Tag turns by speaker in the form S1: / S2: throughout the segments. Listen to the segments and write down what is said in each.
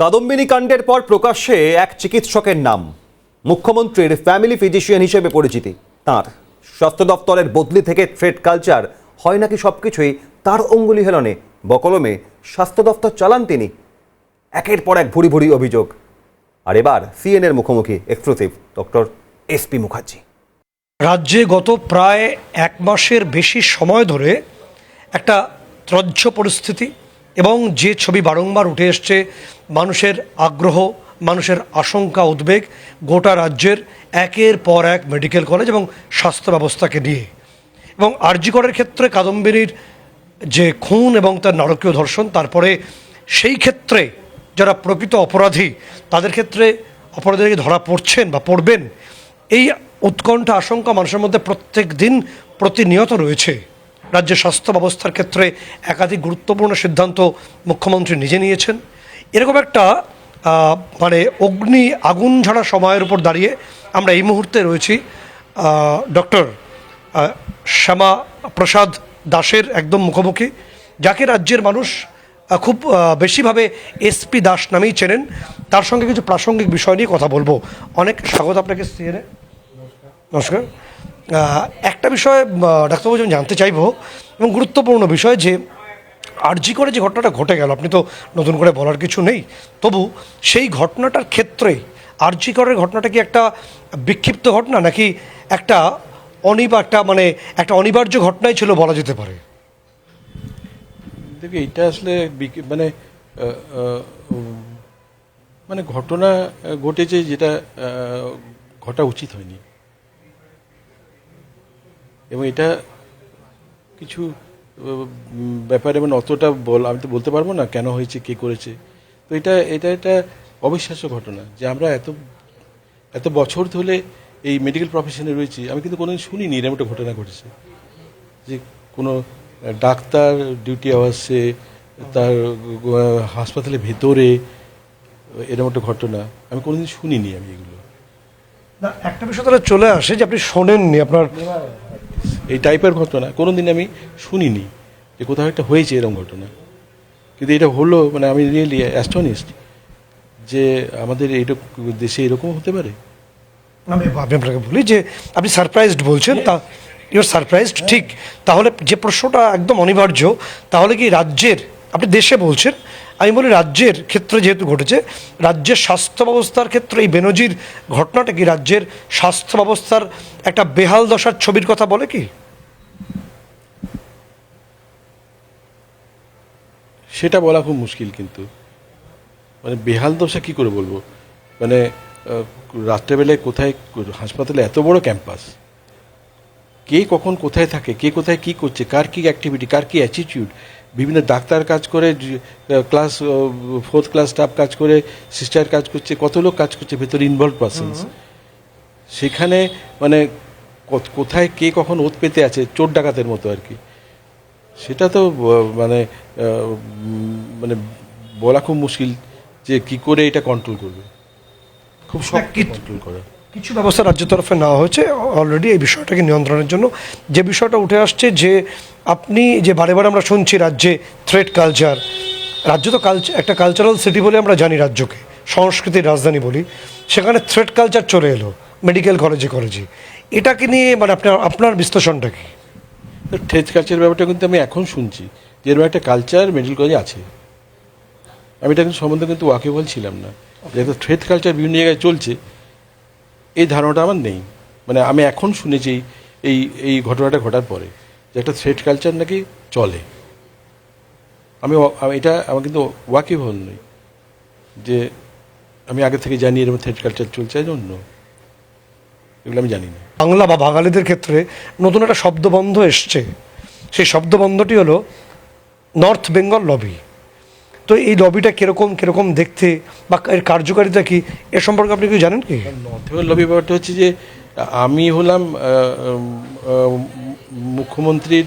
S1: কাদম্বিনী কাণ্ডের পর প্রকাশ্যে এক চিকিৎসকের নাম। মুখ্যমন্ত্রীর ফ্যামিলি ফিজিশিয়ান হিসেবে পরিচিতি। তার স্বাস্থ্য দপ্তরের বদলি থেকে থ্রেড কালচার হয় নাকি সবকিছুই তার অঙ্গুলি হেলনে বকলমে স্বাস্থ্য দপ্তর চালান তিনি। একের পর এক ভুরি ভুরি অভিযোগ। আর এবার সিএনএর মুখোমুখি এক্সক্লুসিভ ডক্টর এসপি মুখার্জি।
S2: রাজ্যে গত প্রায় এক মাসের বেশি সময় ধরে একটা ত্রজ্জ পরিস্থিতি এবং যে ছবি বারংবার উঠে এসছে, মানুষের আগ্রহ, মানুষের আশঙ্কা, উদ্বেগ গোটা রাজ্যের একের পর এক মেডিকেল কলেজ এবং স্বাস্থ্য ব্যবস্থাকে নিয়ে। এবং আরজিকরের ক্ষেত্রে কাদম্বিনীর যে খুন এবং তার নারকীয় ধর্ষণ, তারপরে সেই ক্ষেত্রে যারা প্রকৃত অপরাধী, তাদের ক্ষেত্রে অপরাধীরা ধরা পড়ছেন বা পড়বেন, এই উৎকণ্ঠা, আশঙ্কা মানুষের মধ্যে প্রত্যেক দিন প্রতিনিয়ত রয়েছে। রাজ্যের স্বাস্থ্য ব্যবস্থার ক্ষেত্রে একাধিক গুরুত্বপূর্ণ সিদ্ধান্ত মুখ্যমন্ত্রী নিজে নিয়েছেন। এরকম একটা মানে অগ্নি আগুন ঝাড়া সময়ের উপর দাঁড়িয়ে আমরা এই মুহূর্তে রয়েছি ডক্টর শ্যামা প্রসাদ দাসের একদম মুখোমুখি, যাকে রাজ্যের মানুষ খুব বেশিভাবে এসপি দাস নামেই চেনেন। তার সঙ্গে কিছু প্রাসঙ্গিক বিষয় নিয়ে কথা বলব। অনেক স্বাগত আপনাকে, সিএনএ। নমস্কার। একটা বিষয় ডাক্তারবাবু আমি জানতে চাইব এবং গুরুত্বপূর্ণ বিষয় যে আরজি করে যে ঘটনাটা ঘটে গেল, আপনি তো নতুন করে বলার কিছু নেই। তবু সেই ঘটনাটার ক্ষেত্রে আরজি করের ঘটনাটা কি একটা বিক্ষিপ্ত ঘটনা নাকি একটা অনিবার একটা মানে একটা অনিবার্য ঘটনাই ছিল বলা যেতে পারে?
S3: দেখি, এটা আসলে মানে মানে ঘটনা ঘটেছে যেটা ঘটা উচিত হয়নি। এবং এটা কিছু ব্যাপারে মানে অতটা বল, আমি তো বলতে পারব না কেন হয়েছে, কে করেছে। তো এটা এটা একটা অবিশ্বাস্য ঘটনা যে আমরা এত এত বছর ধরে এই মেডিকেল প্রফেশনে রয়েছি। আমি কিন্তু কোনোদিন শুনিনি এরকম একটা ঘটনা ঘটেছে। যে কোনো ডাক্তার ডিউটি আওয়ার্সে তার হাসপাতালের ভেতরে এরকম একটা ঘটনা। আমি কোনোদিন শুনিনি আমি এগুলো।
S2: না, একটা বিষয় তাহলে চলে আসে যে আপনি শোনেননি আপনার
S3: এই টাইপের ঘটনা কোনো দিন আমি শুনিনি যে কোথাও একটা হয়েছে এরকম ঘটনা। কিন্তু এটা হলো মানে আমি রিয়েলি অ্যাস্টনিস্ট যে আমাদের এইরকম দেশে এরকম হতে পারে।
S2: আমি আমি আপনাকে বলি যে আপনি সারপ্রাইজড বলছেন তা ইউর সারপ্রাইজড ঠিক। তাহলে যে প্রশ্নটা একদম অনিবার্য তাহলে কি রাজ্যের আপনি দেশে বলছেন আমি বলি রাজ্যের ক্ষেত্রে যেহেতু ঘটেছে রাজ্যের স্বাস্থ্য ব্যবস্থার ক্ষেত্রে এই বেনজির ঘটনাটা কি রাজ্যের স্বাস্থ্য ব্যবস্থার একটা বেহাল দশার ছবির কথা বলে কি?
S3: সেটা বলা খুব মুশকিল কিন্তু। মানে বেহাল দশা কি করে বলব? মানে রাত্রেবেলায় কোথায় হাসপাতালে এত বড় ক্যাম্পাস। কে কখন কোথায় থাকে কে কোথায় কি করছে কার কি অ্যাক্টিভিটি কার কি অ্যাটিটিউড বিভিন্ন ডাক্তার কাজ করে ক্লাস ফোর্থ ক্লাস স্টাফ কাজ করে সিস্টার কাজ করছে কত লোক কাজ করছে ভেতরে ইনভলভ পার্সনস সেখানে মানে কোথায় কে কখন ওত পেতে আছে চোর ডাকাতের মতো আর কি। সেটা তো মানে মানে বলা খুব মুশকিল যে কি করে এটা কন্ট্রোল করবে। খুব কন্ট্রোল করা।
S2: কিছু ব্যবস্থা রাজ্যের তরফে নেওয়া হয়েছে। অলরেডি এই বিষয়টাকে নিয়ন্ত্রণের জন্য যে বিষয়টা উঠে আসছে যে আপনি যে বারে বারে আমরা শুনছি রাজ্যে থ্রেড কালচার রাজ্য তো কালচার একটা কালচারাল সিটি বলে আমরা জানি রাজ্যকে সংস্কৃতির রাজধানী বলি সেখানে থ্রেড কালচার চলে এলো মেডিকেল কলেজে কলেজে এটাকে নিয়ে মানে আপনার আপনার বিশ্লেষণটা কি?
S3: ট্রেড কালচার ব্যাপারটা কিন্তু আমি এখন শুনছি যে এরকম একটা কালচার মেডিকেল কলেজে আছে। আমি এটা কিন্তু সম্বন্ধে কিন্তু ওয়াকিবল ছিলাম না। যেহেতু থ্রেড কালচার বিভিন্ন জায়গায় চলছে এই ধারণাটা আমার নেই। মানে আমি এখন শুনেছি এই- এই এই ঘটনাটা ঘটার পরে যে একটা থ্রেড কালচার নাকি চলে। আমি এটা আমার কিন্তু ওয়াকিবল নই যে আমি আগে থেকে জানি এরকম থ্রেড কালচার চলছে এই জন্য এগুলো আমি জানি না।
S2: বাংলা বা বাঙালিদের ক্ষেত্রে নতুন একটা শব্দবন্ধ এসছে। সেই শব্দবন্ধটি হলো নর্থ বেঙ্গল লবি তো এই লবিটা কীরকম কীরকম দেখতে বা এর কার্যকারিতা কি এ সম্পর্কে আপনি কি জানেন কি?
S3: নর্থবেল লবি ব্যাপারটা হচ্ছে যে আমি হলাম মুখ্যমন্ত্রীর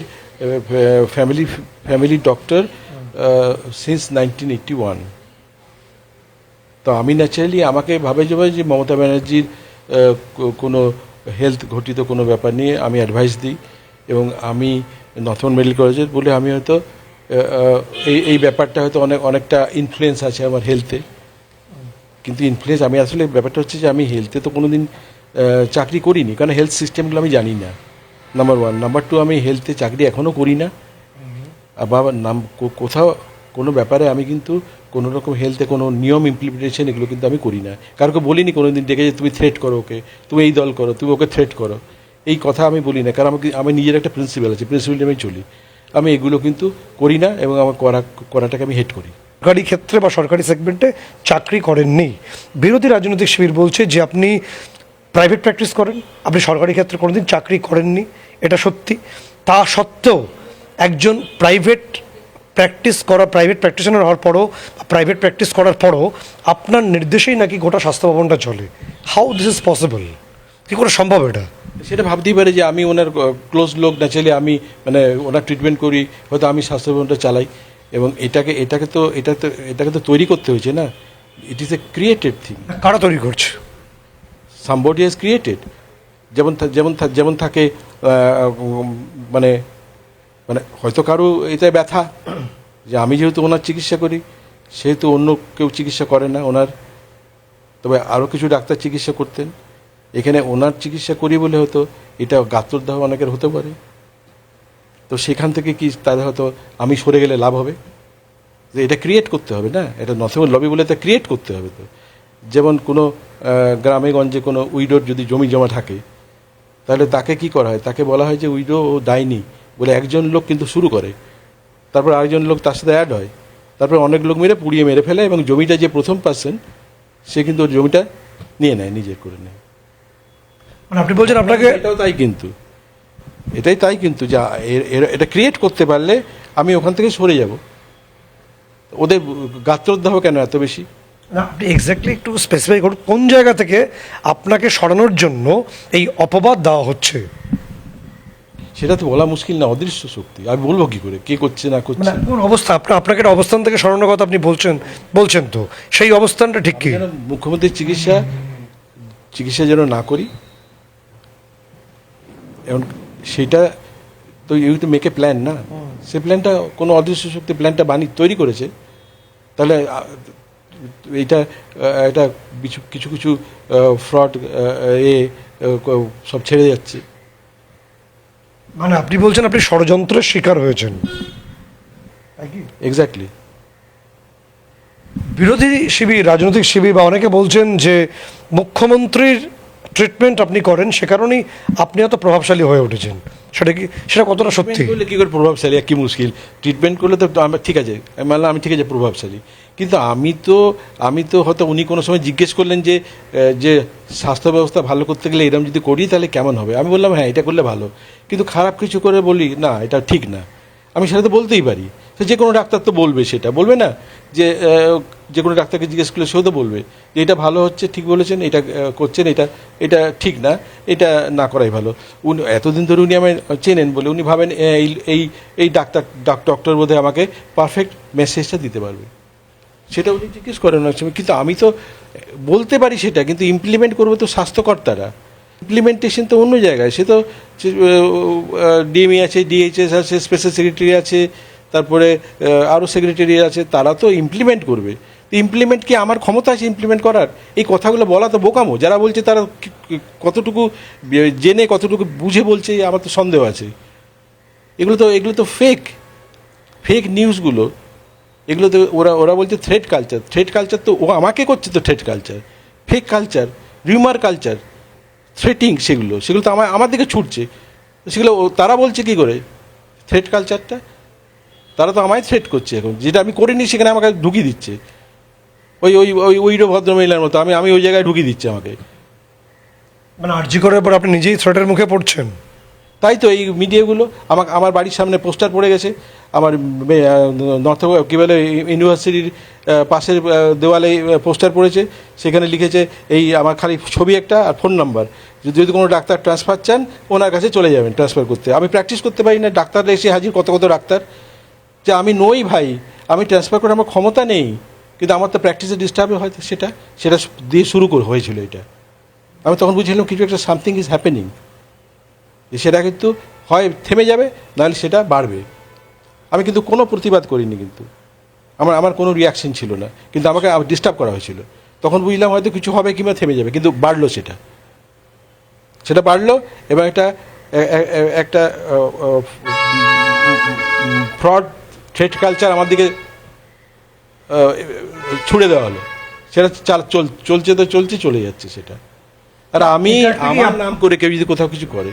S3: family family doctor since nineteen eighty one তো আমি ন্যাচারালি আমাকে ভাবে যে যে মমতা ব্যানার্জির কোনো হেলথ ঘটিত কোনো ব্যাপার নিয়ে আমি অ্যাডভাইস দিই এবং আমি নর্থবেল মেডিকেল কলেজের বলে আমি হয়তো এই এই ব্যাপারটা হয়তো অনেক অনেকটা ইনফ্লুয়েন্স আছে আমার হেলথে কিন্তু ইনফ্লুয়েন্স আমি আসলে ব্যাপারটা হচ্ছে যে আমি হেলথে তো কোনো দিন চাকরি করিনি। কারণ হেলথ সিস্টেমগুলো আমি জানি না। নাম্বার ওয়ান নাম্বার টু আমি হেলথে চাকরি এখনও করি না। বাবা নাম কো- কোথাও কোনো ব্যাপারে আমি কিন্তু কোনো রকম হেলথে কোনো নিয়ম ইমপ্লিমেন্টেশন এগুলো কিন্তু আমি করি না। কারোকে বলিনি কোনো দিন ডেকে যে তুমি থ্রেট করো ওকে, তুমি এই দল করো, তুমি ওকে থ্রেট করো। এই কথা আমি বলি না, কারণ আমাকে, আমি নিজের একটা প্রিন্সিপাল আছে প্রিন্সিপাল আমি চলি। আমি এগুলো কিন্তু করি না এবং আমার করা, করাটাকে আমি হেট করি।
S2: সরকারি ক্ষেত্রে বা সরকারি সেগমেন্টে চাকরি করেননি। বিরোধী রাজনৈতিক শিবির বলছে যে আপনি প্রাইভেট প্র্যাকটিস করেন, আপনি সরকারি ক্ষেত্রে কোনোদিন চাকরি করেননি, এটা সত্যি। তা সত্ত্বেও একজন প্রাইভেট প্র্যাকটিস করা প্রাইভেট প্র্যাকটিশনার হওয়ার পরও প্রাইভেট প্র্যাকটিস করার পরও আপনার নির্দেশেই নাকি গোটা স্বাস্থ্য ভবনটা চলে। হাউ দিস ইজ পসিবল কী করে সম্ভব এটা?
S3: সেটা ভাবতেই পারে যে আমি ওনার ক্লোজ লোক না চাইলে আমি মানে ওনার ট্রিটমেন্ট করি হয়তো আমি স্বাস্থ্যভবনটা চালাই। এবং এটাকে এটাকে তো এটা তো এটাকে তো তৈরি করতে হয়েছে না? It is a created thing
S2: কারা তৈরি করছে?
S3: সামবডি ইজ ক্রিয়েটেড যেমন যেমন যেমন থাকে মানে মানে হয়তো কারও এটাই ব্যথা, যে আমি যেহেতু ওনার চিকিৎসা করি, সেহেতু অন্য কেউ চিকিৎসা করে না ওনার। তবে আরও কিছু ডাক্তার চিকিৎসা করতেন। এখানে ওনার চিকিৎসা করি বলে হয়তো এটা গাত্রদাহ অনেকের হতে পারে। তো সেখান থেকে কি তাদের হয়তো আমি সরে গেলে লাভ হবে? যে এটা ক্রিয়েট করতে হবে না? এটা নথেবল লবি বলে এটা ক্রিয়েট করতে হবে তো। যেমন কোনো গ্রামে গঞ্জে কোনো উইডোর যদি জমি জমা থাকে, তাহলে তাকে কি করা হয়? তাকে বলা হয় যে উইডো ও দায়নি বলে একজন লোক কিন্তু শুরু করে। তারপর আরেকজন লোক তার সাথে অ্যাড হয়। তারপর অনেক লোক মেরে পুড়িয়ে মেরে ফেলে এবং জমিটা যে প্রথম পার্সন সে কিন্তু ওর জমিটা নিয়ে নেয় নিজের করে নেয়।
S2: মানে আপনি বলছেন আপনাকে
S3: এটাও তাই কিন্তু। এটাই তাই কিন্তু যা এটা ক্রিয়েট করতে পারলে আমি ওখান থেকে সরে যাব। ওদের গাত্রোদ্দাহ কেন এত বেশি?
S2: না আপনি এক্স্যাক্টলি একটু স্পেসিফাই করুন কোন জায়গা থেকে আপনাকে সরানোর জন্য এই অপবাদ দেওয়া হচ্ছে?
S3: সেটা তো বলা মুশকিল না অদৃশ্য শক্তি। আমি বলব কি করে? কে করছে না করছে?
S2: মানে কোন অবস্থা? আপনার আপনাকে অবস্থান থেকে সরানোর কথা আপনি বলছেন বলছেন তো। সেই অবস্থানটা ঠিক কি?
S3: মুখ্যমন্ত্রীর চিকিৎসা চিকিৎসা যেন না করি এবং সেটা তো ইউ তো মেক এ প্ল্যান না? সে প্ল্যানটা কোনো অদৃশ্য শক্তি প্ল্যানটা বানি তৈরি করেছে। তাহলে এইটা এটা কিছু কিছু ফ্রড এ সব ছেড়ে যাচ্ছে।
S2: মানে আপনি বলছেন আপনি ষড়যন্ত্রের শিকার হয়েছেন।
S3: এক্স্যাক্টলি
S2: বিরোধী শিবির রাজনৈতিক শিবির বা অনেকে বলছেন যে মুখ্যমন্ত্রীর ট্রিটমেন্ট আপনি করেন সে কারণেই আপনি এত প্রভাবশালী হয়ে উঠেছেন। সেটা কি সেটা কতটা সত্যি?
S3: করলে কী করে প্রভাবশালী কি মুশকিল? ট্রিটমেন্ট করলে তো আমার ঠিক আছে মানলাম আমি ঠিক আছে প্রভাবশালী। কিন্তু আমি তো আমি তো হয়তো উনি কোনো সময় জিজ্ঞেস করলেন যে যে স্বাস্থ্য ব্যবস্থা ভালো করতে গেলে এরকম যদি করি তাহলে কেমন হবে? আমি বললাম হ্যাঁ এটা করলে ভালো। কিন্তু খারাপ কিছু করে বলি, না, এটা ঠিক না। আমি সেটা তো বলতেই পারি। যে কোনো ডাক্তার তো বলবে সেটা। বলবে না যে যে কোনো ডাক্তারকে জিজ্ঞেস করলে সেও তো বলবে যে, এটা ভালো হচ্ছে, ঠিক বলেছেন, এটা করছেন, এটা এটা ঠিক না, এটা না করাই ভালো। উনি, এতদিন ধরে উনি আমায় চেনেন বলে উনি ভাবেন এই এই এই ডাক্তার, ডাক- ডক্টর বোধহয় আমাকে পারফেক্ট মেসেজটা দিতে পারবে। সেটা উনি জিজ্ঞেস করেন সময়। কিন্তু আমি তো বলতে পারি সেটা, কিন্তু ইমপ্লিমেন্ট করব তো স্বাস্থ্যকর্তারা। ইমপ্লিমেন্টেশন তো অন্য জায়গায়। সে তো ডিএমই আছে, ডিএইচএস আছে স্পেশাল সেক্রেটারি আছে, তারপরে আরও সেক্রেটারি আছে, তারা তো ইমপ্লিমেন্ট করবে। ইমপ্লিমেন্ট কি আমার ক্ষমতা আছে ইমপ্লিমেন্ট করার? এই কথাগুলো বলা তো বোকামো। যারা বলছে তারা কতটুকু জেনে কতটুকু বুঝে বলছে, আমার তো সন্দেহ আছে। এগুলো তো এগুলো তো ফেক ফেক নিউজগুলো এগুলো তো ওরা ওরা বলছে থ্রেড কালচার থ্রেড কালচার তো ও আমাকে করছে তো threat culture fake culture rumour culture threatening সেগুলো সেগুলো তো আমার আমার দিকে ছুটছে। সেগুলো তারা বলছে কি করে? থ্রেড কালচারটা তারা তো আমায় থ্রেট করছে এখন। যেটা আমি করিনি সেখানে আমাকে ঢুকিয়ে দিচ্ছে। ওই ওই ওই ওইরো ভদ্রমহিলার মতো আমি আমি ওই জায়গায় ঢুকিয়ে দিচ্ছে আমাকে।
S2: মানে আর্জি করার পর আপনি নিজেই থ্রেটের মুখে পড়ছেন?
S3: তাই তো এই মিডিয়াগুলো আমার আমার বাড়ির সামনে পোস্টার পড়ে গেছে। আমার নর্থ কী বলে, ইউনিভার্সিটির পাশের দেওয়ালে পোস্টার পড়েছে, সেখানে লিখেছে, এই আমার খালি ছবি একটা আর ফোন নাম্বার। যদি যদি কোনো ডাক্তার ট্রান্সফার চান, ওনার কাছে চলে যাবেন ট্রান্সফার করতে। আমি প্র্যাকটিস করতে পারি না ডাক্তাররা এসে হাজির, কত কত ডাক্তার। যে আমি নই ভাই, আমি ট্রান্সফার করার আমার ক্ষমতা নেই, কিন্তু আমার তো প্র্যাকটিসে ডিস্টার্ব হয়তো সেটা সেটা দিয়ে শুরু হয়েছিল এটা। আমি তখন বুঝছিলাম কিছু একটা সামথিং ইজ হ্যাপেনিং সেটা কিন্তু হয়, থেমে যাবে, নাহলে সেটা বাড়বে। আমি কিন্তু কোনো প্রতিবাদ করিনি কিন্তু। আমার আমার কোনো রিয়াকশন ছিল না। কিন্তু আমাকে ডিস্টার্ব করা হয়েছিল। তখন বুঝলাম হয়তো কিছু হবে কিংবা থেমে যাবে কিন্তু বাড়লো সেটা। সেটা বাড়লো এবং একটা একটা ফ্রড থ্রেট কালচার আমার দিকে ছুড়ে দেওয়া হলো। সেটা চাল- চল চলছে তো চলছে চলে যাচ্ছে সেটা। আর আমি আমার নাম করে কেউ যদি কোথাও কিছু করে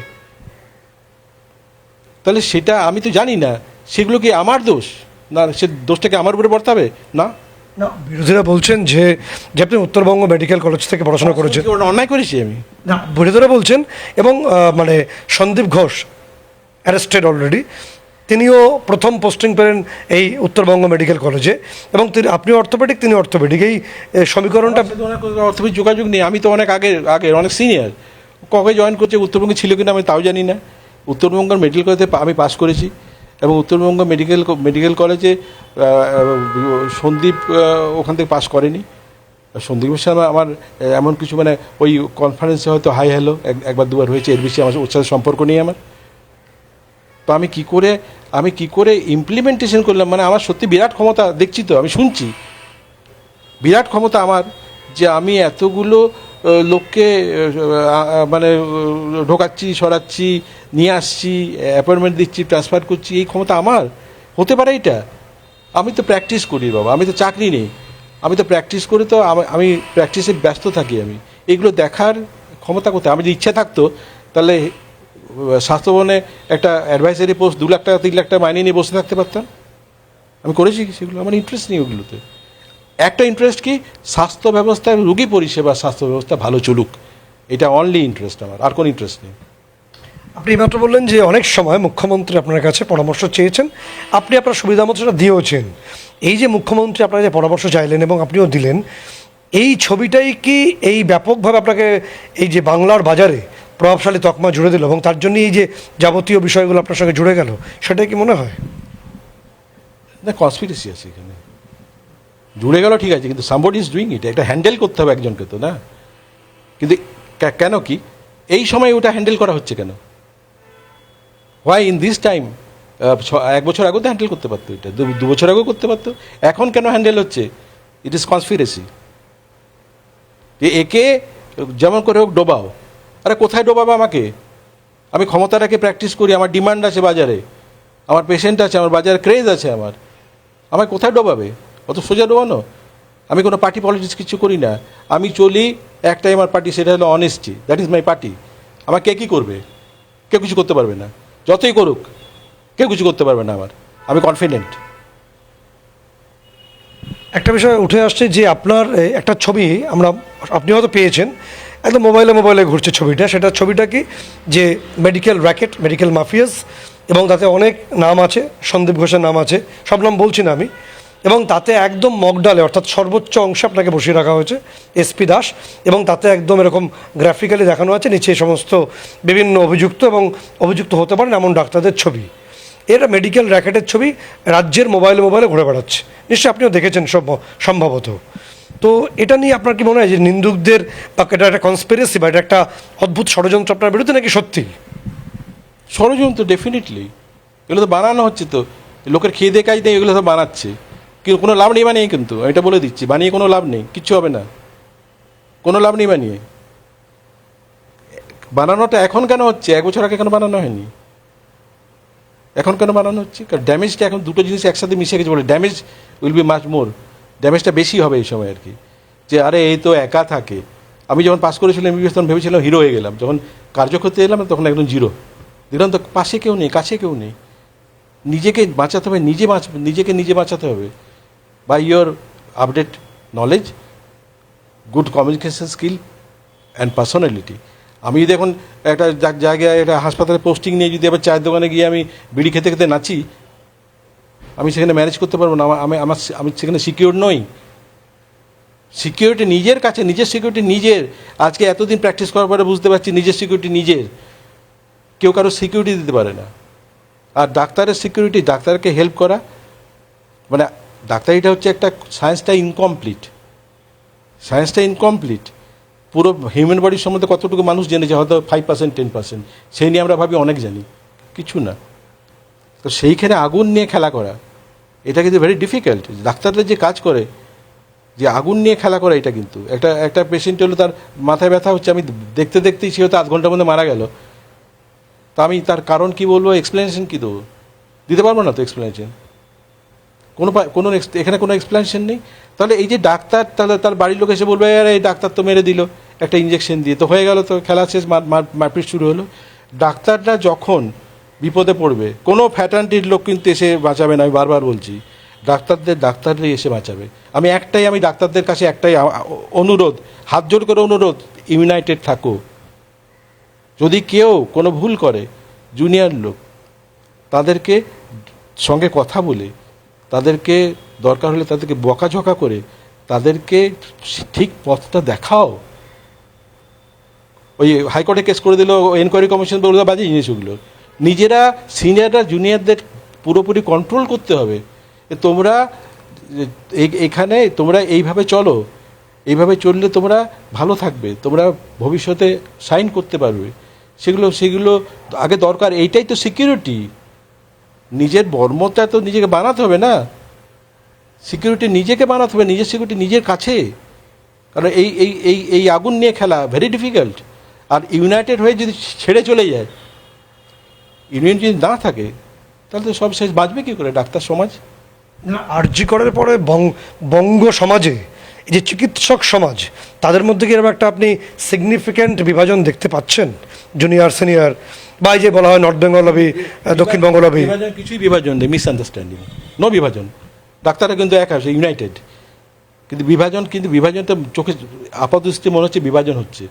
S3: তাহলে সেটা আমি তো জানি না সেগুলো কি আমার দোষ? না সে দোষটাকে আমার উপরে বর্তাবে? না।
S2: না বিরোধীরা বলছেন যে যে আপনি উত্তরবঙ্গ মেডিকেল কলেজ থেকে পড়াশোনা করেছেন।
S3: কি ওটা অন্যায় করেছি আমি?
S2: না বিরোধীরা বলছেন এবং মানে সন্দীপ ঘোষ অ্যারেস্টেড অলরেডি তিনিও প্রথম পোস্টিং পেলেন এই উত্তরবঙ্গ মেডিকেল কলেজে এবং তিনি আপনি অর্থোপেডিক তিনি অর্থোপেডিক এই সমীকরণটা
S3: অর্থনৈতিক যোগাযোগ নেই আমি তো অনেক আগে আগে অনেক সিনিয়র কবে জয়েন করছে উত্তরবঙ্গে ছিল কিনা আমি তাও জানি না। উত্তরবঙ্গের মেডিকেল কলেজে আমি পাস করেছি। এবং উত্তরবঙ্গ মেডিকেল মেডিকেল কলেজে সন্দীপ ওখান থেকে পাশ করেনি। আর সন্দীপের সাথে আমার এমন কিছু মানে ওই কনফারেন্সে হয়তো হাই হ্যালো একবার দুবার হয়েছে, এর বেশি আমার ওর সাথে সম্পর্ক নেই আমার। তো আমি কি করে, আমি কি করে ইমপ্লিমেন্টেশন করলাম? মানে আমার সত্যি বিরাট ক্ষমতা, দেখছি তো, আমি শুনছি। বিরাট ক্ষমতা আমার যে আমি এতগুলো লোককে মানে ঢোকাচ্ছি, সরাচ্ছি, নিয়ে আসছি অ্যাপয়েন্টমেন্ট দিচ্ছি ট্রান্সফার করছি, এই ক্ষমতা আমার। হতে পারে এটা। আমি তো প্র্যাকটিস করি বাবা, আমি তো চাকরি নেই। আমি তো প্র্যাকটিস করে তো আমি- প্র্যাকটিসে ব্যস্ত থাকি আমি। এগুলো দেখার ক্ষমতা কোথায়? আমি যদি ইচ্ছা থাকতো, তাহলে স্বাস্থ্যভবনে একটা অ্যাডভাইসারি পোস্ট দু লাখ টাকা, তিন লাখ টাকা মাইনে নিয়ে বসে থাকতে পারতাম। আমি করেছি সেগুলো, আমার ইন্টারেস্ট নেই ওগুলোতে। একটা ইন্টারেস্ট কি? স্বাস্থ্য ব্যবস্থায় রুগী পরিষেবা স্বাস্থ্য ব্যবস্থা ভালো চলুক। এটা অনলি ইন্টারেস্ট আমার আর কোনো ইন্টারেস্ট নেই।
S2: আপনি মাত্র বললেন যে অনেক সময় মুখ্যমন্ত্রী আপনার কাছে পরামর্শ চেয়েছেন। আপনি আপনার সুবিধা মতো সেটা দিয়েওছেন। এই যে মুখ্যমন্ত্রী আপনার যে পরামর্শ চাইলেন এবং আপনিও দিলেন এই ছবিটাই কি এই ব্যাপকভাবে আপনাকে এই যে বাংলার বাজারে প্রভাবশালী তকমা জুড়ে দিল এবং তার জন্য এই যে যাবতীয় বিষয়গুলো আপনার সঙ্গে জুড়ে গেল সেটাই কি মনে হয়?
S3: না কনস্পিরেসি আছে এখানে। জুড়ে গেল, ঠিক আছে, কিন্তু সামবডি ইজ ডুইং ইট একটা হ্যান্ডেল করতে হবে একজনকে তো, না? কিন্তু কেন কি? এই সময় ওটা হ্যান্ডেল করা হচ্ছে কেন? হোয়াই ইন দিস টাইম এক বছর আগেও তো হ্যান্ডেল করতে পারতো এটা, দু- বছর আগেও করতে পারতো, এখন কেন হ্যান্ডেল হচ্ছে? ইট ইজ কনস্পিরেসি একে যেমন করে হোক ডোবাও। আরে কোথায় ডোবাবে আমাকে? আমি ক্ষমতাটাকে প্র্যাকটিস করি, আমার ডিমান্ড আছে বাজারে, আমার পেশেন্ট আছে, আমার বাজারে ক্রেজ আছে আমার। আমায় কোথায় ডোবাবে? অত সোজা ডোবানো আমি কোনো পার্টি পলিটিক্স কিছু করি না। আমি চলি, একটাই আমার পার্টি সেটা হলো honesty that is my party আমার কে কী করবে? কেউ কিছু করতে পারবে না। যতই করুক, কেউ কিছু করতে পারবে না আমার। আমি কনফিডেন্ট
S2: একটা বিষয় উঠে আসছে যে আপনার একটা ছবি আমরা, আপনি হয়তো পেয়েছেন। একদম মোবাইলে মোবাইলে ঘুরছে ছবিটা। সেটা ছবিটা কি? যে মেডিকেল র্যাকেট মেডিকেল মাফিয়াস এবং তাতে অনেক নাম আছে। সন্দীপ ঘোষের নাম আছে। সব নাম বলছি না আমি। এবং তাতে একদম মগডালে অর্থাৎ সর্বোচ্চ অংশে আপনাকে বসিয়ে রাখা হয়েছে এসপি দাস, এবং তাতে একদম এরকম গ্রাফিক্যালি দেখানো আছে, নিচে সমস্ত বিভিন্ন অভিযুক্ত এবং অভিযুক্ত হতে পারেন এমন ডাক্তারদের ছবি। এটা মেডিকেল র্যাকেটের ছবি রাজ্যের মোবাইলে মোবাইলে ঘুরে বেড়াচ্ছে। নিশ্চয়ই আপনিও দেখেছেন সব, সম্ভবত। তো এটা নিয়ে আপনার কি মনে হয় যে নিন্দুকদের বা এটা একটা কনস্পিরেসি বা এটা একটা অদ্ভুত ষড়যন্ত্র আপনার বিরুদ্ধে নাকি সত্যি?
S3: ষড়যন্ত্র ডেফিনেটলি এগুলো তো বানানো হচ্ছে তো। লোকের খেয়ে দিয়ে কাজ নেই এগুলো তো বানাচ্ছে। কোনো লাভ নেই বানিয়ে কিন্তু, এটা বলে দিচ্ছি, বানিয়ে কোনো লাভ নেই, কিচ্ছু হবে না। কোনো লাভ নেই বানিয়ে। বানানোটা এখন কেন হচ্ছে? এক বছর আগে কেন বানানো হয়নি? এখন কেন বানানো হচ্ছে? কারণ ড্যামেজটা এখন দুটো জিনিস একসাথে মিশে গেছে, বলে damage will be much more. ড্যামেজটা বেশি হবে এই সময় আর কি। যে আরে, এই তো একা থাকে। আমি যখন পাস করেছিলাম এমবিবিএস তখন ভেবেছিলাম হিরো হয়ে গেলাম। যখন কার্যক্ষেত্রে এলাম, তখন একদম জিরো। দেখলাম তো পাশে কেউ নেই, কাছে কেউ নেই। নিজেকে বাঁচাতে হবে, নিজে বাঁচ, নিজেকে নিজে বাঁচাতে হবে। By your update knowledge good communication skill and personality আমি যদি এখন একটা জায়গায় একটা হাসপাতালে পোস্টিং নিয়ে যদি আবার চায়ের দোকানে গিয়ে আমি বিড়ি খেতে খেতে নাচি, আমি সেখানে ম্যানেজ করতে পারব না। আমি আমার আমি সেখানে সিকিউর নই। সিকিউরিটি নিজের কাছে, নিজের সিকিউরিটি নিজের। আজকে এতদিন প্র্যাকটিস করার পরে বুঝতে পারছি নিজের সিকিউরিটি নিজের। কেউ কারও সিকিউরিটি দিতে পারে না। আর ডাক্তারের সিকিউরিটি ডাক্তারকে হেল্প করা মানে ডাক্তারিটা হচ্ছে একটা সায়েন্সটা ইনকমপ্লিট সায়েন্সটা ইনকমপ্লিট পুরো হিউম্যান বডির সম্বন্ধে কতটুকু মানুষ জেনেছে হয়তো ফাইভ পার্সেন্ট টেন পার্সেন্ট সেই নিয়ে আমরা ভাবি অনেক জানি। কিছু না। তো সেইখানে আগুন নিয়ে খেলা করা, এটা কিন্তু ভেরি ডিফিকাল্ট ডাক্তাররা যে কাজ করে, যে আগুন নিয়ে খেলা করা, এটা কিন্তু। একটা একটা পেশেন্ট হলো তার মাথায় ব্যথা হচ্ছে, আমি দেখতে দেখতেই সে হয়তো আধ ঘণ্টার মধ্যে মারা গেল। তা আমি তার কারণ কি বলব? এক্সপ্লেনেশন কি দেবো? দিতে পারব না তো এক্সপ্লেনেশন কোনো কোনো এখানে কোনো এক্সপ্লেনেশন নেই। তাহলে এই যে ডাক্তার, তাহলে তার বাড়ির লোক এসে বলবে আরে, এই ডাক্তার তো মেরে দিল। একটা ইঞ্জেকশন দিয়ে। তো হয়ে গেল তো, খেলা শেষ, মার- মার- মারপিট শুরু হলো। ডাক্তাররা যখন বিপদে পড়বে, কোনো ফ্যাটার্নিটির লোক কিন্তু এসে বাঁচাবে না, আমি বারবার বলছি। ডাক্তারদের, ডাক্তাররাই এসে বাঁচাবে। আমি একটাই, আমি ডাক্তারদের কাছে একটাই অনুরোধ, হাত জোর করে অনুরোধ ইউনাইটেড থাকো। যদি কেউ কোনো ভুল করে জুনিয়র লোক, তাদেরকে সঙ্গে কথা বলে তাদেরকে দরকার হলে তাদেরকে বকাঝকা করে তাদেরকে ঠিক পথটা দেখাও। ওই হাইকোর্টে কেস করে দিল এনকোয়ারি কমিশন বলে বাজে জিনিস ওগুলো। নিজেরা সিনিয়ররা জুনিয়রদের পুরোপুরি কন্ট্রোল করতে হবে। তোমরা এখানে তোমরা এইভাবে চলো, এইভাবে চললে তোমরা ভালো থাকবে, তোমরা ভবিষ্যতে সাইন করতে পারবে। সেগুলো সেগুলো আগে দরকার, এইটাই তো সিকিউরিটি নিজের বর্মটা তো নিজেকে বানাতে হবে না। সিকিউরিটি নিজেকে বানাতে হবে, নিজের সিকিউরিটি নিজের কাছে। কারণ এই এই এই এই আগুন নিয়ে খেলা ভেরি ডিফিকাল্ট আর ইউনাইটেড হয়ে যদি ছেড়ে চলে যায় ইউনিয়ন যদি না থাকে, তাহলে তো সব শেষ। বাঁচবে কী করে? ডাক্তার সমাজ?
S2: আরজি করার পরে বঙ্গ সমাজে, এই যে চিকিৎসক সমাজ, তাদের মধ্যে কি এরকম একটা আপনি সিগনিফিক্যান্ট বিভাজন দেখতে পাচ্ছেন? জুনিয়র সিনিয়র বা যে বলা হয় নর্থ বেঙ্গল লবি দক্ষিণবঙ্গ লবি।
S3: বিভাজন কিছুই বিভাজন নেই মিসআন্ডারস্ট্যান্ডিং নো বিভাজন। ডাক্তাররা কিন্তু এক আছে ইউনাইটেড কিন্তু বিভাজন কিন্তু বিভাজনটা চোখে আপাতদৃষ্টি মনে হচ্ছে বিভাজন হচ্ছে।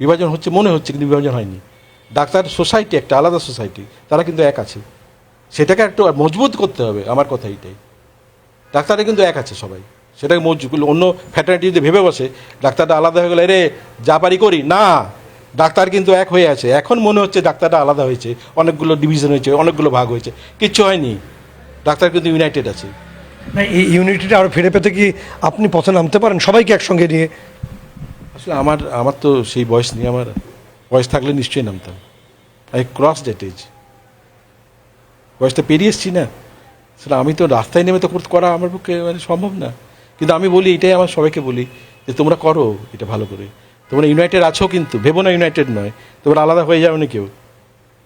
S3: বিভাজন হচ্ছে মনে হচ্ছে কিন্তু বিভাজন হয়নি। ডাক্তার সোসাইটি একটা আলাদা সোসাইটি তারা কিন্তু এক আছে। সেটাকে একটু মজবুত করতে হবে আমার কথা এইটাই। ডাক্তাররা কিন্তু এক আছে সবাই। সেটাকে মজবুত অন্য ফ্যাটার্নিটি যদি ভেবে বসে ডাক্তারটা আলাদা হয়ে গেলে রে যা পারি করি। না ডাক্তার কিন্তু এক হয়ে আছে। এখন মনে হচ্ছে ডাক্তারটা আলাদা হয়েছে অনেকগুলো ডিভিশন হয়েছে অনেকগুলো ভাগ হয়েছে। কিচ্ছু হয়নি। ডাক্তার কিন্তু ইউনাইটেড আছে।
S2: না, এই ইউনিটিটা আরও ফিরে পেতে কি আপনি পথে নামতে পারেন? সবাইকে একসঙ্গে নিয়ে।
S3: আসলে আমার আমার তো সেই বয়স নেই আমার বয়স থাকলে নিশ্চয়ই নামতাম। আই ক্রস ডেট এজ বয়সটা পেরিয়ে এসছি না। সেটা আমি তো রাস্তায় নেমে তো করতে- করা আমার পক্ষে মানে সম্ভব না। কিন্তু আমি বলি এটাই আমার সবাইকে বলি যে তোমরা করো এটা ভালো করে। তোমরা ইউনাইটেড আছো কিন্তু, ভেবো না ইউনাইটেড নয়। তোমরা আলাদা হয়ে যাও না কেউ।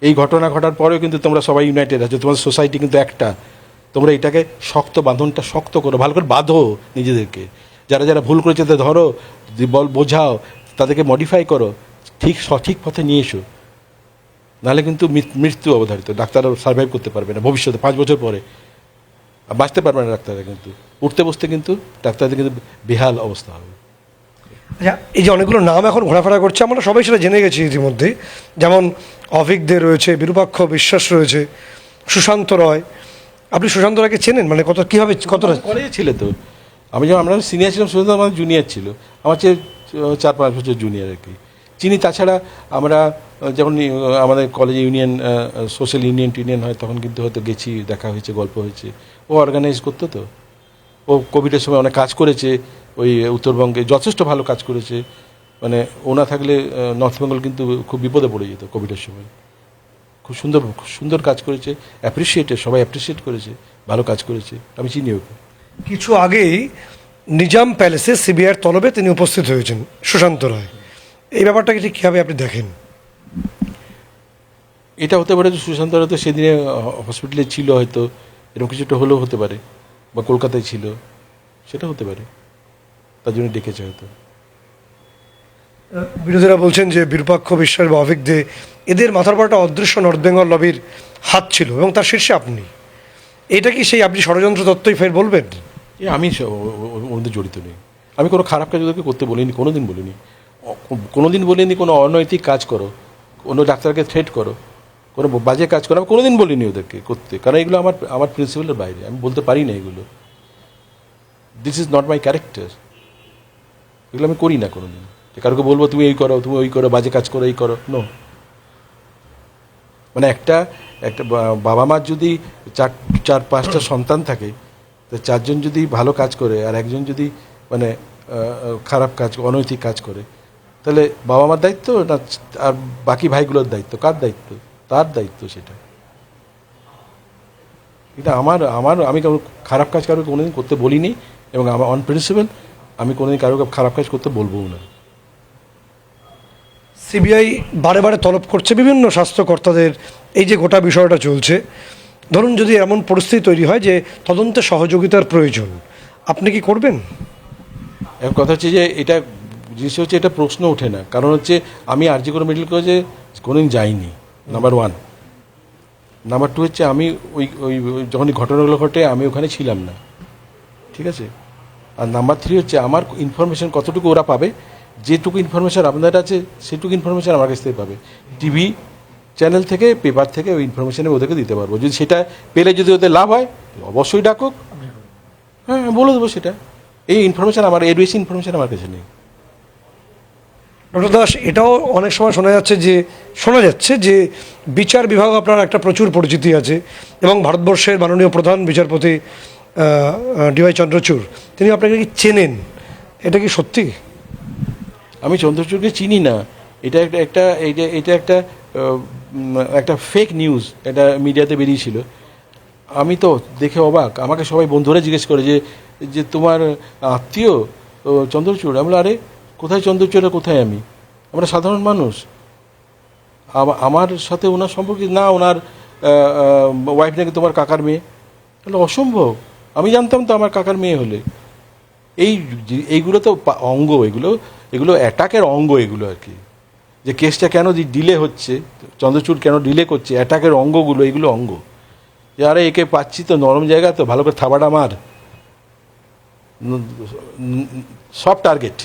S3: এই ঘটনা ঘটার পরেও কিন্তু তোমরা সবাই ইউনাইটেড আছো। তোমাদের সোসাইটি কিন্তু একটা। তোমরা এটাকে শক্ত বাঁধনটা শক্ত করো, ভালো করে বাঁধো নিজেদেরকে। যারা যারা ভুল করেছে তাদের ধরো বল বোঝাও, তাদেরকে মডিফাই করো। ঠিক সঠিক পথে নিয়ে এসো। নাহলে কিন্তু মৃত- মৃত্যু অবধারিত। ডাক্তাররা সার্ভাইভ করতে পারবে না ভবিষ্যতে, পাঁচ বছর পরে। বাঁচতে পারবে না ডাক্তাররা কিন্তু। উঠতে বসতে কিন্তু ডাক্তারদের কিন্তু বেহাল অবস্থা হবে।
S2: আচ্ছা এই যে অনেকগুলো নাম এখন ঘোরাফেরা করছে, আমরা সবাই সেটা জেনে গেছি ইতিমধ্যে। যেমন অভিক দে রয়েছে, বিরূপাক্ষ বিশ্বাস রয়েছে, সুশান্ত রয়। আপনি সুশান্ত রায়কে চেনেন? মানে কত, কীভাবে, কতটা?
S3: ছিল তো। আমি যখন, আমরা সিনিয়র ছিলাম, সুশান্ত আমার জুনিয়র ছিল। আমার চেয়ে চার পাঁচ বছর জুনিয়র আর কি। চিনি, তাছাড়া আমরা যেমন আমাদের কলেজে ইউনিয়ন সোশ্যাল ইউনিয়ন টিউনিয়ন হয়, তখন কিন্তু হয়তো গেছি, দেখা হয়েছে, গল্প হয়েছে। ও অর্গানাইজ করতো তো। ও কোভিডের সময় অনেক কাজ করেছে। ওই উত্তরবঙ্গে যথেষ্ট ভালো কাজ করেছে। মানে ও না থাকলে নর্থ বেঙ্গল কিন্তু খুব বিপদে পড়ে যেত কোভিডের সময়। খুব সুন্দর খুব সুন্দর কাজ করেছে অ্যাপ্রিসিয়েটে সবাই অ্যাপ্রিসিয়েট করেছে ভালো কাজ করেছে আমি চিনি ওকে।
S2: কিছু আগেই নিজাম প্যালেসে সিবিআইয়ের তলবে তিনি উপস্থিত হয়েছেন সুশান্ত রায়। এই ব্যাপারটাকে ঠিক কীভাবে আপনি দেখেন?
S3: এটা হতে পারে যে সুশান্ত রায় তো সেদিনে হসপিটালে ছিল হয়তো এরকম কিছু একটা হলেও হতে পারে বা কলকাতায় ছিল সেটা হতে পারে। তার জন্য ডেকেছে হয়তো।
S2: বিরোধীরা বলছেন যে বিরূপাক্ষ বিশ্বাস বা অভিক দে এদের মাথার পর একটা অদৃশ্য নর্থ বেঙ্গল লবির হাত ছিল এবং তার শীর্ষে আপনি। এটা কি সেই আপনি ষড়যন্ত্র তত্ত্বই ফের বলবেন?
S3: এ আমি সব- ও- ও- ওর মধ্যে জড়িত নেই। আমি কোনো খারাপ কাজ ওদেরকে করতে বলিনি কোনো দিন বলিনি কোনো দিন বলিনি কোনো অনৈতিক কাজ করো কোনো ডাক্তারকে থ্রেট করো কোনো বাজে কাজ করো আমি কোনো দিন বলিনি ওদেরকে করতে। কারণ এগুলো আমার আমার প্রিন্সিপালের বাইরে আমি বলতে পারি না এগুলো। This is not my character এগুলো আমি করি না কোনো দিন কারোকে বলব, তুমি এই করো, তুমি ওই করো, বাজে কাজ করো এই করো। নো মানে একটা একটা বাবা মার যদি চার চার, পাঁচটা সন্তান থাকে, তো চারজন যদি ভালো কাজ করে আর একজন যদি মানে খারাপ কাজ, অনৈতিক কাজ করে, তাহলে বাবা মার দায়িত্ব না, আর বাকি ভাইগুলোর দায়িত্ব? কার দায়িত্ব? তার দায়িত্ব সেটা। এটা আমার আমার, আমি খারাপ কাজ কারও কোনোদিন করতে বলিনি, এবং আমার অন প্রিন্সিপাল আমি কোনোদিন কারোকে খারাপ কাজ করতে বলবও না।
S2: সিবিআই বারে বারে তলব করছে বিভিন্ন স্বাস্থ্যকর্তাদের। এই যে গোটা বিষয়টা চলছে ধরুন যদি এমন পরিস্থিতি তৈরি হয় যে তদন্তে সহযোগিতার প্রয়োজন আপনি কি করবেন?
S3: এখন কথা হচ্ছে যে এটা জিনিস হচ্ছে এটা প্রশ্ন ওঠে না। কারণ হচ্ছে আমি আরজি করে মেডিকেল কলেজে কোনোদিন যাইনি নাম্বার ওয়ান নাম্বার টু হচ্ছে আমি ওই ওই ওই যখন ঘটনাগুলো ঘটে আমি ওখানে ছিলাম না। ঠিক আছে? আর নাম্বার থ্রি হচ্ছে, আমার ইনফরমেশন কতটুকু ওরা পাবে? যেটুকু ইনফরমেশন আপনাদের আছে সেটুকু ইনফরমেশন আমার কাছ থেকে পাবে। টিভি চ্যানেল থেকে পেপার থেকে ওই ইনফরমেশনে ওদেরকে দিতে পারব। যদি সেটা পেলে যদি ওদের লাভ হয় অবশ্যই ডাকুক। হ্যাঁ বলে দেবো সেটা। এই ইনফরমেশন আমার, এর বেশি ইনফরমেশন আমার কাছে নেই।
S2: ডক্টর দাস, এটাও অনেক সময় শোনা যাচ্ছে যে, শোনা যাচ্ছে যে, বিচার বিভাগ আপনার একটা প্রচুর পরিচিতি আছে। এবং ভারতবর্ষের মাননীয় প্রধান বিচারপতি ডিওয়াই চন্দ্রচূড় তিনি আপনাকে কি চেনেন? এটা কি সত্যি?
S3: আমি চন্দ্রচূড়কে চিনি না। এটা একটা একটা এটা এটা একটা একটা ফেক নিউজ এটা মিডিয়াতে বেরিয়েছিল। আমি তো দেখে অবাক। আমাকে সবাই বন্ধুরা জিজ্ঞেস করে যে যে তোমার আত্মীয় চন্দ্রচূড়? আমি আরে, কোথায় চন্দ্রচূড় কোথায় আমি? আমরা সাধারণ মানুষ। আমার সাথে ওনার সম্পর্কে, না, ওনার ওয়াইফ নাকি তোমার কাকার মেয়ে? তাহলে অসম্ভব। আমি জানতাম তো আমার কাকার মেয়ে হলে। এই এইগুলো তো অঙ্গ, এগুলো এগুলো অ্যাটাকের অঙ্গ এগুলো আর কি। যে কেসটা কেন ডিলে হচ্ছে, চন্দ্রচূড় কেন ডিলে করছে অ্যাটাকের অঙ্গগুলো, এগুলো অঙ্গ। যে আরে একে পাচ্ছি তো নরম জায়গা তো, ভালো করে থাবাটা মার সব টার্গেট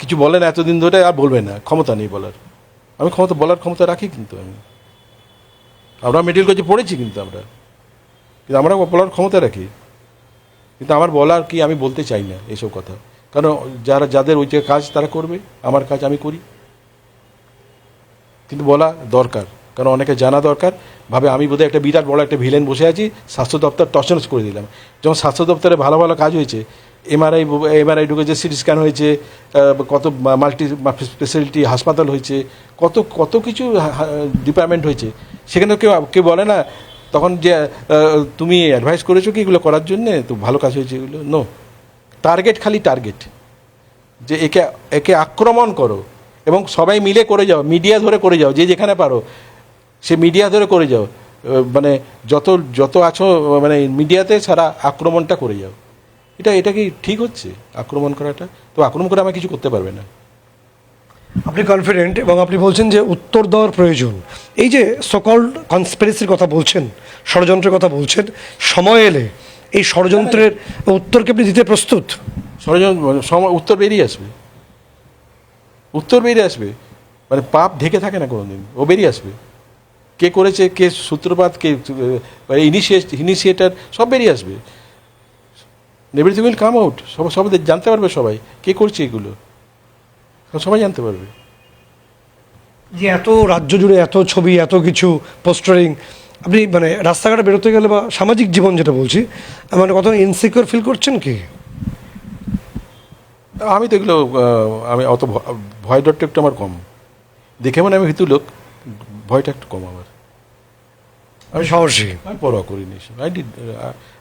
S3: কিছু বলেন এতদিন ধরে, আর বলবে না, ক্ষমতা নেই বলার। আমি ক্ষমতা, বলার ক্ষমতা রাখি কিন্তু আমি। আমরা মেডিকেল কলেজে পড়েছি কিন্তু আমরা। কিন্তু আমরা বলার ক্ষমতা রাখি। কিন্তু আমার বলার কি আমি বলতে চাই না এসব কথা। কারণ যারা, যাদের ওই যে কাজ তারা করবে, আমার কাজ আমি করি। কিন্তু বলা দরকার। কারণ অনেকে জানা দরকার, ভাবে আমি বোধহয় একটা বিরাট বড় একটা ভিলেন বসে আছি, স্বাস্থ্য দপ্তর টসনস করে দিলাম। যেমন স্বাস্থ্য দপ্তরে ভালো ভালো কাজ হয়েছে, এমআরআই এমআরআই ঢুকেছে সিটি স্ক্যান হয়েছে কত মাল্টি স্পেশালিটি হাসপাতাল হয়েছে, কত কত কিছু ডিপার্টমেন্ট হয়েছে। সেখানে কেউ কেউ বলে না তখন যে তুমি অ্যাডভাইস করেছ কি এগুলো করার জন্যে? তো ভালো কাজ হয়েছে এগুলো। নো টার্গেট খালি টার্গেট যে একে একে আক্রমণ করো এবং সবাই মিলে করে যাও মিডিয়া ধরে করে যাও, যে যেখানে পারো, সে মিডিয়া ধরে করে যাও। মানে যত যত আছো মানে মিডিয়াতে সারা আক্রমণটা করে যাও। এটা এটা কি ঠিক হচ্ছে? আক্রমণ করাটা? তো আক্রমণ করে আমাকে কিছু করতে পারবে না।
S2: আপনি কনফিডেন্ট এবং আপনি বলছেন যে উত্তর দেওয়ার প্রয়োজন। এই যে সকল্ড কনস্পিরেসির কথা বলছেন, ষড়যন্ত্রের কথা বলছেন, সময় এলে এই ষড়যন্ত্রের উত্তরকে আপনি দিতে প্রস্তুত?
S3: ষড়যন্ত্র সময়, উত্তর বেরিয়ে আসবে। উত্তর বেরিয়ে আসবে। মানে পাপ ঢেকে থাকে না কোনোদিন, ও বেরিয়ে আসবে। কে করেছে, কে সূত্রপাত, কে ইনিশিয়েট ইনিশিয়েটার সব বেরিয়ে আসবে। এভরিথিং উইল কাম আউট সব সব জানতে পারবে সবাই, কে করছে এগুলো। সবাই জানতে পারবে।
S2: যে এত রাজ্য জুড়ে এত ছবি এত কিছু পোস্টারিং আপনি মানে রাস্তাঘাটে বেরোতে গেলে বা সামাজিক জীবন যেটা বলছি মানে কত ইনসিকিউর ফিল করছেন কি?
S3: আমি তো এগুলো আমি অত ভয় ডরটা একটু আমার কম। দেখে মানে আমি হিতু লোক ভয়টা একটু কম আমার।
S2: আমি সাহসী।
S3: আমি পরোয়া করিনি আই ডিড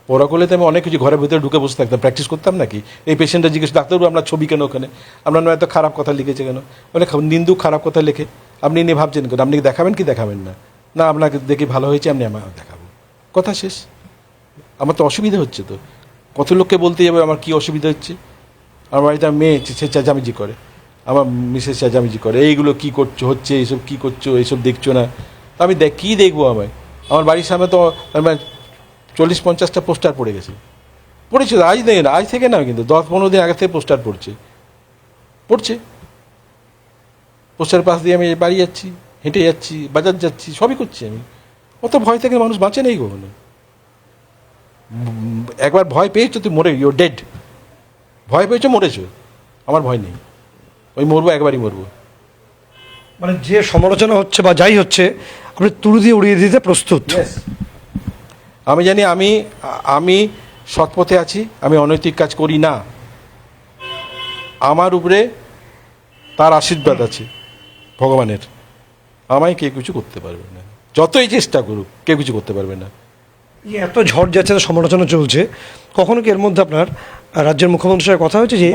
S3: পরোয়া করলে তো আমি অনেক কিছু ঘরের ভিতরে ঢুকে বসে থাকতাম প্র্যাকটিস করতাম নাকি? এই পেশেন্টটা জিজ্ঞেস ডাক্তারবাবু, আপনার ছবি কেন ওখানে? আপনার নয় এত খারাপ কথা লিখেছে কেন? মানে নিন্দু খারাপ কথা লেখে। আপনি নিয়ে ভাবছেন কেন? আপনি দেখাবেন কি দেখাবেন না? না, আপনাকে দেখে ভালো হয়েছে, আপনি আমার দেখাবো। কথা শেষ। আমার তো অসুবিধা হচ্ছে তো। কত লোককে বলতে যাবে, আমার কি অসুবিধা হচ্ছে? আমার বাড়িতে মেয়ে সে চেঁচামেচি করে। আমার মিসেস চেঁচামেচি করে। এইগুলো কি করছ? হচ্ছে এইসব কি করছ? এইসব দেখছ না? আমি দেখ, কী দেখব আমায়? আমার বাড়ির সামনে তো চল্লিশ পঞ্চাশটা পোস্টার পড়ে গেছে। পড়েছিল আজ নেই না আজ থেকে না কিন্তু দশ পনেরো দিন আগে থেকে পোস্টার পড়ছে। পড়ছে। পোস্টার পাশ দিয়ে আমি বাড়ি যাচ্ছি হেঁটে যাচ্ছি বাজার যাচ্ছি সবই করছি আমি। অত ভয় থেকে মানুষ বাঁচে নেই কখনো। একবার ভয় পেয়েছ তুই মরে ইউর ডেড ভয় পেয়েছ মরেছো। আমার ভয় নেই। ওই মরবো একবারই মরবো।
S2: মানে যে সমালোচনা হচ্ছে বা যাই হচ্ছে আপনি তুড়ি দিয়ে উড়িয়ে দিতে প্রস্তুত।
S3: আমি জানি আমি আমি সৎপথে আছি আমি অনৈতিক কাজ করি না। আমার উপরে তার আশীর্বাদ আছে ভগবানের। আমায় কেউ কিছু করতে পারবে না। যতই চেষ্টা করুক কেউ কিছু করতে পারবে না।
S2: এত ঝড় যাচ্ছে সমালোচনা চলছে কখনো কি এর মধ্যে আপনার রাজ্যের মুখ্যমন্ত্রীর সাথে কথা হয়েছে যে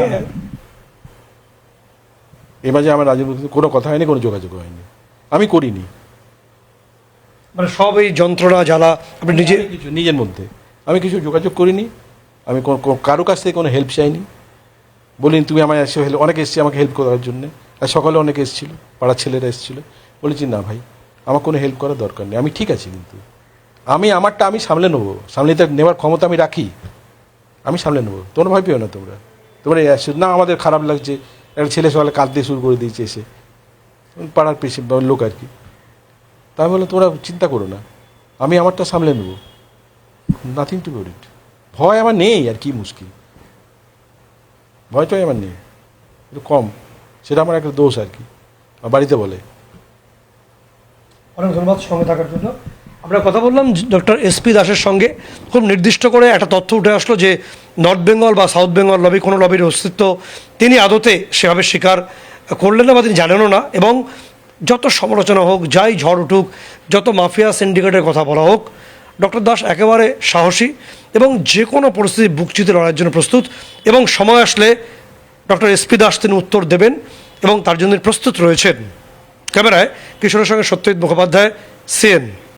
S3: এ মাঝে আমার রাজ্যের কোনো কথা হয়নি কোনো যোগাযোগ হয়নি। আমি করিনি।
S2: মানে সব এই যন্ত্রণা জ্বালা আপনি নিজে
S3: কিছু নিজের মধ্যে। আমি কিছু যোগাযোগ করিনি। আমি কারও কাছ থেকে কোনো হেল্প চাইনি। বলিনি তুমি আমার এসে হেল্প অনেকে এসছে আমাকে হেল্প করার জন্য। আর সকালে অনেকে এসেছিল পাড়ার ছেলেরা এসেছিল। বলেছি না ভাই আমার কোনো হেল্প করার দরকার নেই। আমি ঠিক আছি কিন্তু। আমি আমারটা আমি সামলে নেব। সামলে নেওয়ার ক্ষমতা আমি রাখি। আমি সামলে নেব। তোমরা ভয় পেও না তোমরা। তোমরা আসছো, না আমাদের খারাপ লাগছে। একটা ছেলে সকালে কাঁদতে শুরু করে দিয়েছে এসে। পাড়ার পেশে লোক আর কি। তাই বলে তোমরা চিন্তা করো না। আমি আমারটা সামলে নেব। নাথিং টু ইট ভয় আমার নেই আর কি মুশকিল। ভয়টাই আমার নেই। একটু কম। সেটা আমার একটা দোষ আর কি। আমার বাড়িতে বলে।
S2: অনেক ধন্যবাদ সঙ্গে থাকার জন্য। আমরা কথা বললাম ডক্টর এসপি দাসের সঙ্গে। খুব নির্দিষ্ট করে একটা তথ্য উঠে আসলো যে নর্থ বেঙ্গল বা সাউথ বেঙ্গল লবি কোনো লবির অস্তিত্ব তিনি আদতে সেভাবে স্বীকার করলেন না বা তিনি জানেনও না। এবং যত সমালোচনা হোক, যাই ঝড় উঠুক, যত মাফিয়া সিন্ডিকেটের কথা বলা হোক, ডক্টর দাস একেবারে সাহসী এবং যে কোনো পরিস্থিতি বুকচিতে লড়ার জন্য প্রস্তুত এবং সময় আসলে ডক্টর এসপি দাস তিনি উত্তর দেবেন এবং তার জন্য প্রস্তুত রয়েছেন। ক্যামেরায় কিশোরের সঙ্গে সত্যজিৎ মুখোপাধ্যায় সিএন